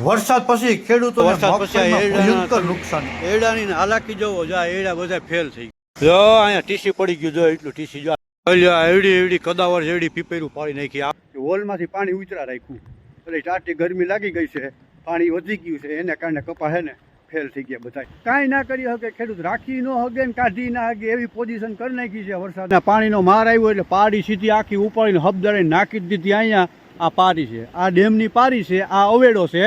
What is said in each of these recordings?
વરસાદ પછી ખેડૂતો વરસાદ પછી નુકસાન. એડાની હાલાકી જોવો જો એડા બધા ફેલ થઈ ગયા. જો અહીંયા ટીસી પડી ગયું જો એટલું ટીસી જો એવડી એવડી કદાવર એવડી પીપેરું પાડી નાખી. હોલમાંથી પાણી ઉતરા રાખ્યું. એટલે ટાટી ગરમી લાગી ગઈ છે. પાણી વધી ગયું છે. એને કારણે કપા હે ને ફેલ થઈ ગયા બધા કાંઈ ના કરી શકે ખેડૂત રાખી ન હગે ને કાઢી ના હગે એવી પોઝિશન કરી નાખી છે વરસાદના. પાણીનો માર આવ્યો એટલે પાડી સીધી આખી ઉપાડીને હબદરે નાખી દીધી અહીંયા. આ પારી છે, આ ડેમની પારી છે, આ અવેડો છે.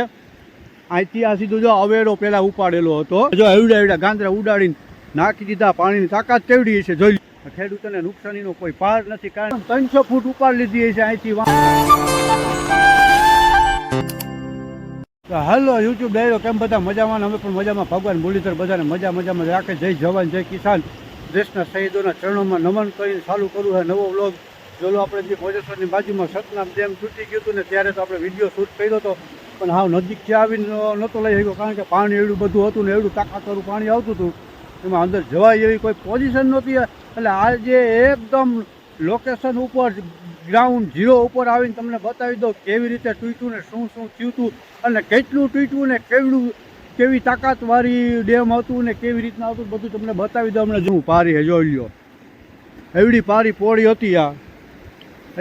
અહીંથી જો અવેડો પેલા ઉપાડેલો હતો. જો એવડા એવડા ગાંદરા ઉડાડીને નાખી દીધા, પાણીની તાકાત કેવડી છે જોઈ ખેડૂતોને નુકસાનીનો કોઈ પાર નથી, કારણ ત્રણસો ફૂટ ઉપાડ લીધી છે અહીંથી હાલો યુટ્યુબ ડાયરો કેમ બધા મજામાં? અમે પણ મજામાં. ભગવાન મુરલીધર બધાને મજા મજામાં રાખે. જય જવાન, જય કિસાન. દેશના શહીદોના ચરણોમાં નમન કરીને ચાલુ કરવું હોય નવો વ્લોગ. જોલો આપણે જે ભોજેશ્વરની બાજુમાં સતનામ ડેમ તૂટી ગયું હતું ને ત્યારે તો આપણે વીડિયો શૂટ કર્યો હતો પણ હાવ નજીકથી આવીને નહોતો લઈ શક્યો કારણ કે પાણી એવડું બધું હતું ને એવડું તાકાતવાળું પાણી આવતું હતું. એમાં અંદર જવાય એવી કોઈ પોઝિશન નહોતી. એટલે આજે એકદમ લોકેશન ઉપર ગ્રાઉન્ડ ઝીરો ઉપર આવીને તમને બતાવી દઉં કેવી રીતે તૂટ્યું ને શું શું થયું હતું અને કેટલું તૂટ્યું ને કેવડું કેવી તાકાતવાળી ડેમ હતું ને કેવી રીતના હતું બધું તમને બતાવી દઉં. હમણાં જો પારી હે જોઈ લ્યો એવડી પારી પોળી હતી આ.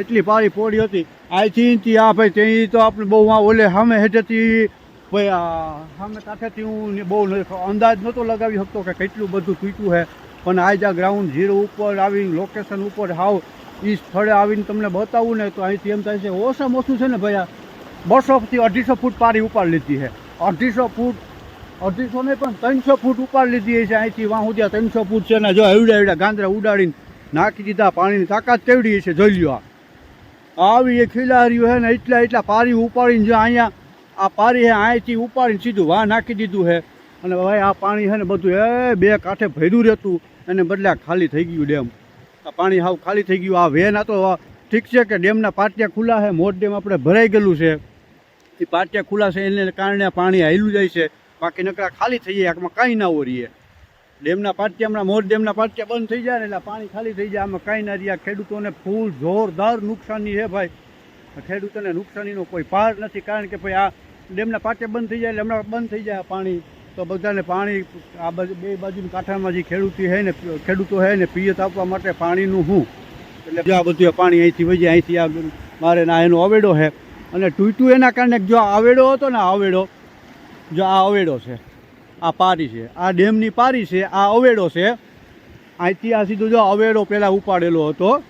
એટલી પારી પોળી હતી. અહીંથી આ ભાઈ ત્યાં તો આપણે બહુ ઓલે સામે હેઠેથી ભાઈ સામે કાંઠેથી હું બહુ અંદાજ નહોતો લગાવી શકતો કે કેટલું બધું તૂટ્યું છે પણ આજ આ ગ્રાઉન્ડ ઝીરો ઉપર આવી લોકેશન ઉપર હાવ એ સ્થળે આવીને તમને બતાવું ને તો અહીંથી એમ થાય છે, ઓછામાં ઓછું છે ને ભાઈ આ બસોથી અઢીસો ફૂટ પારી ઉપાડ લીધી છે અઢીસો ફૂટ, અઢીસો નહીં પણ ત્રણસો ફૂટ ઉપાડ લીધી છે અહીંથી વાં ત્યાં ત્રણસો ફૂટ છે ને જો એવડા એવડા ગાંદરા ઉડાડીને નાખી દીધા, પાણીની તાકાત કેવડી છે જોઈ લ્યો આ. આવી એ ખીલારીઓ છે ને એટલા એટલા પારી ઉપાડીને જો અહીંયા આ પારી હે, અહીંથી ઉપાડીને સીધું વાહ નાખી દીધું છે અને ભાઈ આ પાણી છે ને બધું, એ બે કાંઠે ભર્યું રહેતું એને બદલે ખાલી થઈ ગયું ડેમ. આ પાણી હાવ ખાલી થઈ ગયું. આ વેન આ તો ઠીક છે કે ડેમના પાટિયા ખુલ્લા છે મોટ ડેમ આપણે ભરાઈ ગયેલું છે. એ પાટિયા ખુલ્લા છે, એને કારણે પાણી હાયલું જાય છે. બાકી નકરા ખાલી થઈ જાય, આમાં કાંઈ ના ઓરીએ ડેમના પાટિયા હમણાં મોર ડેમના પાટિયા બંધ થઈ જાય ને એટલે પાણી ખાલી થઈ જાય. આમાં કાંઈ ના રહ્યા. ખેડૂતોને ફૂલ જોરદાર નુકસાની છે ભાઈ. ખેડૂતોને નુકસાનીનો કોઈ પાર નથી, કારણ કે ભાઈ આ ડેમના પાટિયા બંધ થઈ જાય એટલે હમણાં બંધ થઈ જાય પાણી. તો બધાને પાણી, આ બાજુ, બે બાજુના કાંઠામાં જે ખેડૂતી છે ને, ખેડૂતો છે ને, પિયત આપવા માટે પાણીનું હું. એટલે આ બધું પાણી અહીંથી વહી અહીંથી આ મારે ના એનો અવેડો છે. અને તૂટ્યું એના કારણે જો આવેડો હતો ને આવેડો જો આ અવેડો છે. આ પારી છે, આ ડેમની પારી છે, આ અવેડો છે. અહીંથી આ સીધો જો અવેડો પહેલાં ઉપાડેલો હતો,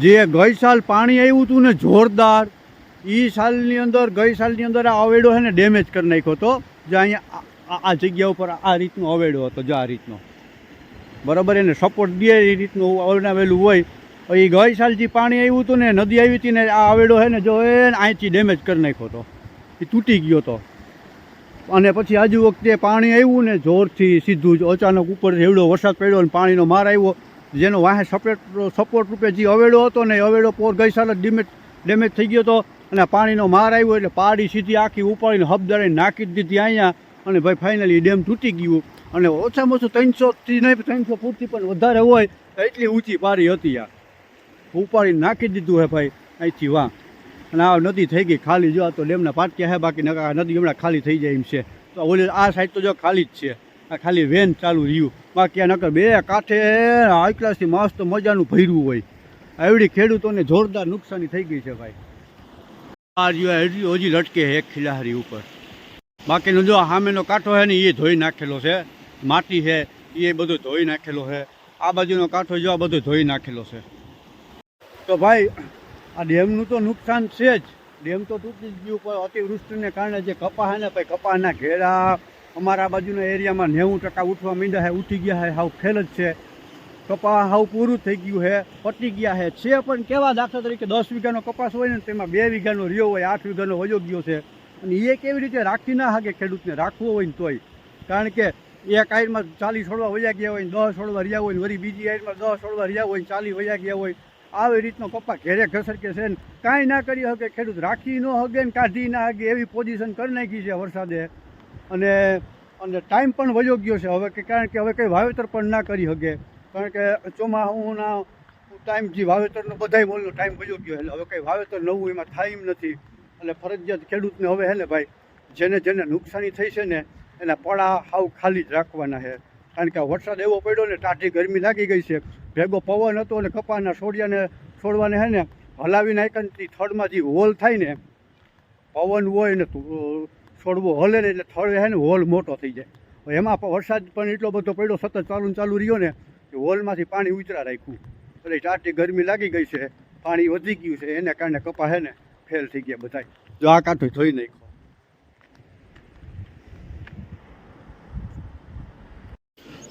જે ગઈ સાલ પાણી આવ્યું હતું ને જોરદાર એ સાલની અંદર, ગઈ સાલની અંદર આ અવેડો છે ને ડેમેજ કરી નાખ્યો હતો. જે અહીંયા આ- જગ્યા ઉપર આ રીતનો અવેડો હતો, જો આ રીતનો. બરાબર એને સપોર્ટ દે એ રીતનું અવનાવેલું હોય. એ ગઈ સાલ જે પાણી આવ્યું હતું ને, નદી આવી હતી ને, આ અવેડો છે ને જો એ અહીંથી ડેમેજ કરી નાખ્યો હતો. એ તૂટી ગયો હતો અને પછી આજુ વખતે પાણી આવ્યું ને જોરથી સીધું જ અચાનક ઉપર એવડો વરસાદ પડ્યો અને પાણીનો માર આવ્યો. જેનો વાહે સપોર્ટ સપોર્ટ રૂપે જે અવેડો હતો ને અવેડો પોર ગઈ સાલ ડેમેજ ડેમેજ થઈ ગયો હતો. અને પાણીનો માર આવ્યો એટલે પાડી સીધી આખી ઉપાડીને હબદરે નાખી જ દીધી અહીંયા. અને ભાઈ ફાઇનલી ડેમ તૂટી ગયું. અને ઓછામાં ઓછું ત્રણસોથી નહીં, ત્રણસો ફૂટથી પણ વધારે હોય એટલી ઊંચી પારી હતી આ. ઉપાડીને નાખી દીધું હે ભાઈ. અહીંથી વાં અને આ નદી થઈ ગઈ ખાલી, જો તો ડેમના પાટક્યા હે, બાકી આ નદી હમણાં ખાલી થઈ જાય એમ છે. તો ઓલી આ સાઈડ તો જો ખાલી જ છે. આ ખાલી વેન ચાલુ રહ્યું. બાકી આ નકર બે કાંઠે આટલાથી મસ્ત મજાનું ભર્યું હોય. એવડી ખેડૂતોને જોરદાર નુકસાની થઈ ગઈ છે ભાઈ. આ હજી હજી લટકે છે એક ખિલાહારી ઉપર. બાકીનો જો સામેનો કાંઠો છે ને એ ધોઈ નાખેલો છે. માટી છે એ બધું ધોઈ નાખેલો છે. આ બાજુનો કાંઠો જો આ બધું ધોઈ નાખેલો છે. તો ભાઈ આ ડેમનું તો નુકસાન છે જ. ડેમ તો તૂટી જ ગયું પણ અતિવૃષ્ટિને કારણે જે કપાહ ને પછી કપાહના ઘેરા અમારા બાજુના એરિયામાં નેવું ટકા ઉઠવા માંડ્યા છે ઉઠી ગયા છે હાવ ફેલ જ છે. કપાસ હાવ પૂરું થઈ ગયું છે પટી ગયા છે છે પણ કેવા દાખલા તરીકે દસ વીઘાનો કપાસ હોય ને, તેમાં બે વીઘાનો રહ્યો હોય, આઠ વીઘાનો વયો ગયો છે. અને એ કેવી રીતે રાખી ના શકે ખેડૂતને રાખવો હોય ને તોય. કારણ કે એક આયરમાં ચાલીસ છોડવા વયા ગયા હોય દસ છોડવા રહ્યા હોય વળી બીજી આયરમાં દસ છોડવા રહ્યા હોય ચાલીસ વયા ગયા હોય. આવી રીતનો કપા ઘેરે ઘસરકે છે ને કાંઈ ના કરી શકે, ખેડૂત રાખી ન હગે ને કાઢી ના હગે એવી પોઝિશન કરી નાખી છે વરસાદે. અને અને ટાઈમ પણ વયો ગયો છે હવે કે કારણ કે હવે કંઈ વાવેતર પણ ના કરી શકે. કારણ કે ચોમાસુના ટાઈમ જે વાવેતરનો બધાય મોલનો ટાઈમ વયો ગયો એટલે હવે કંઈ વાવેતર નવું એમાં થાય નથી. એટલે ફરજિયાત ખેડૂતને હવે હે ને ભાઈ, જેને જેને નુકસાની થઈ છે ને એના પડા હાવ ખાલી જ રાખવાના છે. કારણ કે વરસાદ એવો પડ્યો ને ટાઢી ગરમી લાગી ગઈ છે. ભેગો પવન હતો અને કપાના છોડિયાને છોડવાને હે ને હલાવી નાખ્યા થડમાં જે હોલ થાય ને, પવન હોય ને છોડવો હલે ને એટલે થડ હે ને હોલ મોટો થઈ જાય. એમાં વરસાદ પણ એટલો બધો પડ્યો, સતત ચાલુ ચાલુ રહ્યો ને, કે હોલમાંથી પાણી ઉતરા રાખ્યું. એટલે ચાટી ગરમી લાગી ગઈ છે, પાણી વધી ગયું છે, એને કારણે કપા હે ને ફેલ થઈ ગયા બધા જો આ કાંઠું ધોઈ નાખ્યો.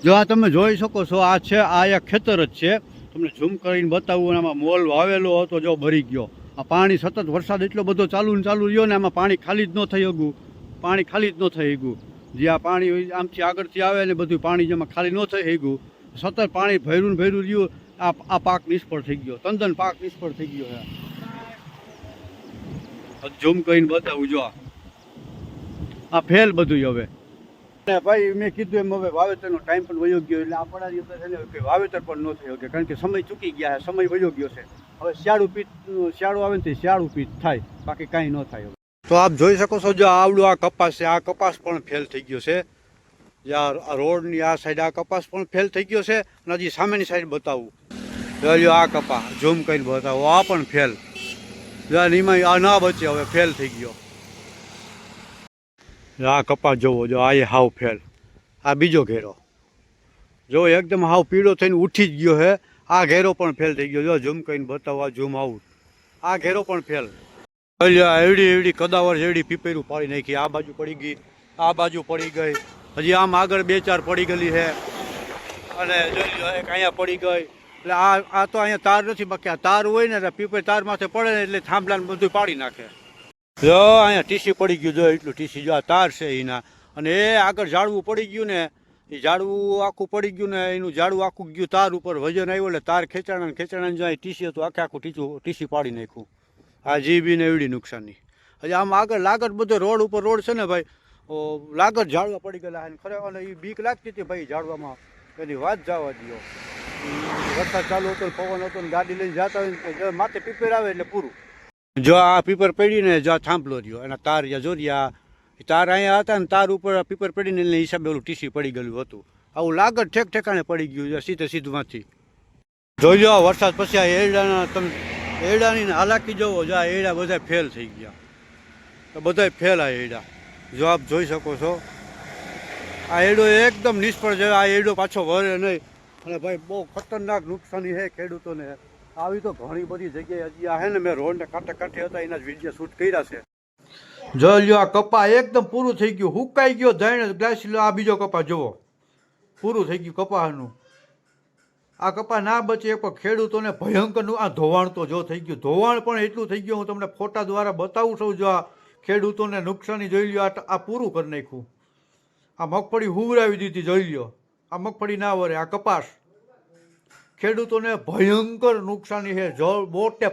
જો આ તમે જોઈ શકો છો, આ છે, આ એક ખેતર જ છે. તમને ઝૂમ કરીને બતાવું આમાં મોલ વાવેલો હતો જો ભરી ગયો. આ પાણી સતત વરસાદ એટલો બધો ચાલુ ને ચાલુ રહ્યો ને, આમાં પાણી ખાલી જ ન થઈ ગયું પાણી ખાલી જ ન થઈ ગયું જે આ પાણી આમથી આગળથી આવે ને બધું પાણી જેમાં ખાલી ન થઈ ગયું સતત પાણી ભર્યું ને ભર્યું રહ્યું, આ આ પાક નિષ્ફળ થઈ ગયો. તંદન પાક નિષ્ફળ થઈ ગયો છે. ઝૂમ કરીને બતાવું જો. આ. ફેલ બધું હવે. ને ભાઈ મેં કીધું એમ, હવે વાવેતરનો ટાઈમ પણ વયો ગયો એટલે આપણા અંદર કે વાવેતર પણ ન થઈ શકે કારણ કે સમય ચૂકી ગયા છે, સમય વયો ગયો છે. હવે શિયાળુ પીત, શિયાળુ આવે ને શિયાળું પીત થાય, બાકી કાંઈ ન થાય તો આપ જોઈ શકો છો જો આવડું આ કપાસ છે, આ કપાસ પણ ફેલ થઈ ગયો છે. આ રોડની આ સાઈડ આ કપાસ પણ ફેલ થઈ ગયો છે અને હજી સામેની સાઈડ બતાવું. જો આ કપા ઝૂમ કરીને બતાવો, આ પણ ફેલ એમાં આ ના બચે, હવે ફેલ થઈ ગયો. આ કપાસ જોવો, જો આ એ હાવ ફેલ. આ બીજો ઘેરો. જો એકદમ હાવ પીળો થઈને ઉઠી જ ગયો હે. આ ઘેરો પણ ફેલ થઈ ગયો. જો ઝૂમ કરીને બતાવવા ઝૂમ આવું. આ ઘેરો પણ ફેલ. એવડી એવડી કદાવર જેવડી પીપેરું પાડી નાખી. આ બાજુ પડી ગઈ, આ બાજુ પડી ગઈ. હજી આમ આગળ બે, ચાર પડી ગયેલી છે અને જોઈ લો એક અહીંયા પડી ગઈ. એટલે આ આ તો અહીંયા તાર નથી બાકી. આ તાર હોય ને એટલે પીપર તાર માથે પડે ને એટલે થાંભલાને બધું પાડી નાખે. જો, અહીંયા ટીસી પડી ગયું, જો, એટલું ટીસી જો, આ તાર છે એના. અને એ આગળ ઝાડવું પડી ગયું ને, એ ઝાડવું આખું પડી ગયું ને, એનું ઝાડવું આખું ગયું, તાર ઉપર વજન આવ્યું એટલે તાર ખેંચાણા ને ખેંચાણા જો અહીં ટીસી હતું, આખે આખું ટીચું, ટીસી પાડી નાખ્યું. આ જીબી ને એવડી નુકસાનની. હજી આમ આગળ લાગત બધો રોડ ઉપર રોડ છે ને ભાઈ લાગત ઝાડવા પડી ગયેલા અને ખરેખર અને એ બીક લાગતી હતી ભાઈ ઝાડવામાં. એની વાત જવા દો વરસાદ ચાલુ હતો પવન હતો ને, ગાડી લઈને જતા હોય માથે પીપેર આવે એટલે પૂરું. જો આ પીપર પડીને જો આ થાંભલો રહ્યો એના તાર યા જોરિયા તાર અહીંયા હતા ને તાર ઉપર પીપર પડીને એને હિસાબે ઓલું ટીસી પડી ગયેલું હતું. આવું લાગત ઠેક ઠેકાણે પડી ગયું છે, સીધે સીધમાંથી જોઈ લો વરસાદ પછી આ એરડાના તમે એરડાની હાલાકી જોવો, જો આ એરડા બધા ફેલ થઈ ગયા. તો બધા ફેલ આ એરડા જો આપ જોઈ શકો છો, આ એરડો એકદમ નિષ્ફળ છે, આ એરડો પાછો વરે નહીં. અને ભાઈ બહુ ખતરનાક નુકસાની છે ખેડૂતોને. આવી તો ઘણી બધી જગ્યાએ હજી આ હે ને મેં રોડને કાંઠે કાંઠે હતા, એના જ વીડિયો શૂટ કર્યા છે. જો લ્યો, આ કપા એકદમ પૂરું થઈ ગયું, હુકાઈ ગયો જઈને ગ્લાસ લો આ બીજો કપા જુઓ. પૂરું થઈ ગયું કપાનું આ કપા ના બચે, એક ખેડૂતોને ભયંકરનું, આ ધોવાણ તો જો થઈ ગયું. ધોવાણ પણ એટલું થઈ ગયું, હું તમને ફોટા દ્વારા બતાવું છું, જો આ ખેડૂતોને નુકસાની જોઈ લ્યો આ પૂરું કરી નાખ્યું. આ મગફળી હુવરાવી દીધી, જોઈ લ્યો. આ મગફળી ના વરે, આ કપાસ. ખેડૂતોને ભયંકર નુકસાની છે. જળ મોટે